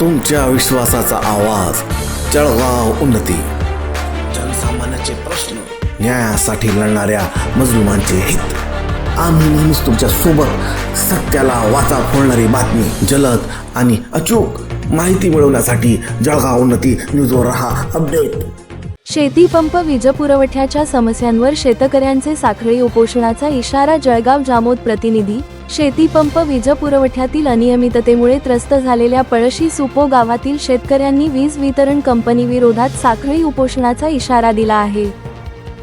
तुमच्या विश्वासाचा आवाज. जळगाव उन्नती. जनसामान्याचे प्रश्न न्यायासाठी लढणाऱ्या मजलुमांचे हित. आम्ही नेहमीच तुमच्यासोबत सत्याला वाचा फोडणारी बातमी जलद आणि अचूक माहिती मिळवण्यासाठी जळगाव उन्नती न्यूजवर रहा अपडेट. शेती पंप वीज पुरवठ्याच्या समस्यांवर शेतकऱ्यांचे साखळी उपोषणाचा इशारा जळगाव जामोद प्रतिनिधी शेतीपंप वीजपुरवठ्यातील अनियमिततेमुळे त्रस्त झालेल्या पळशी सुपो गावातील शेतकऱ्यांनी वीज वितरण कंपनी विरोधात साखळी उपोषणाचा इशारा दिला आहे.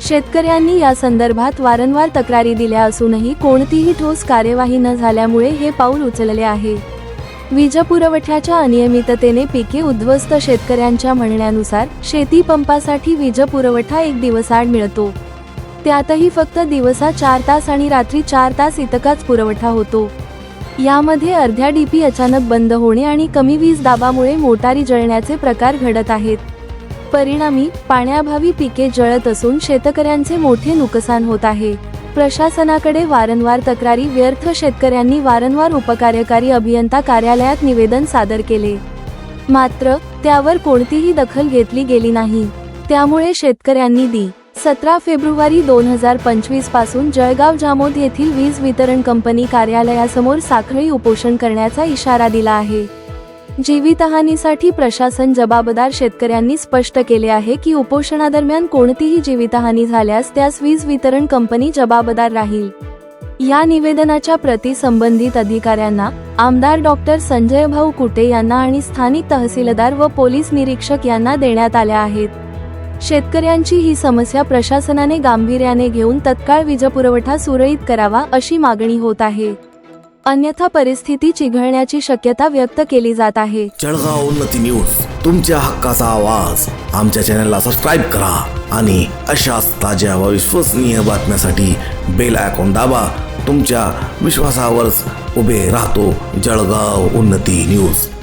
शेतकऱ्यांनी या संदर्भात वारंवार तक्रारी दिल्या असूनही कोणतीही ठोस कार्यवाही न झाल्यामुळे हे पाऊल उचलले आहे. वीज पुरवठ्याच्या अनियमिततेने पिके उद्ध्वस्त शेतकऱ्यांच्या म्हणण्यानुसार शेती पंपासाठी वीज पुरवठा एक दिवसाआड मिळतो. त्यातही फक्त दिवसा चार तास आणि रात्री चार तास इतकाच पुरवठा होतो. यामध्ये अर्ध्या डीपी अचानक बंद होणे आणि कमी वीज दाबामुळे मोटारी जळण्याचे प्रकार घडत आहेत. परिणामी पाण्याअभावी पिके जळत असून शेतकऱ्यांचे मोठे नुकसान होत आहे. प्रशासनाकडे वारंवार तक्रारी व्यर्थ शेतकऱ्यांनी वारंवार उपकार्यकारी अभियंता कार्यालयात निवेदन सादर केले. मात्र त्यावर कोणतीही दखल घेतली गेली नाही. त्यामुळे शेतकऱ्यांनी दी. सतरा फेब्रुवारी दोन हजार पंचवीसपासून जळगाव जामोद येथील वीज वितरण कंपनी कार्यालयासमोर साखळी उपोषण करण्याचा इशारा दिला आहे. जीवितहानीसाठी प्रशासन जबाबदार शेतकऱ्यांनी स्पष्ट केले आहे की उपोषणादरम्यान कोणतीही जीवितहानी झाल्यास त्यास वीज वितरण कंपनी जबाबदार राहील. या निवेदनाच्या प्रती संबंधित अधिकाऱ्यांना आमदार डॉक्टर संजय भाऊ कुटे यांना आणि स्थानिक तहसीलदार व पोलीस निरीक्षक यांना देण्यात आल्या आहेत. शेतकऱ्यांची ही समस्या प्रशासनाने गांभीर्याने घेऊन तत्काळ वीजपुरवठा सुरळीत करावा अशी मागणी होत आहे. अन्यथा परिस्थिती चिघळण्याची शक्यता व्यक्त केली जात आहे. जळगाव उन्नती न्यूज तुमच्या हक्काचा आवाज. आमच्या चॅनलला सबस्क्राईब करा आणि अशाच ताज्या व विश्वसनीय बातम्यासाठी बेल आयकॉन दाबा. तुमच्या विश्वासावरच उभे राहतो जळगाव उन्नती न्यूज.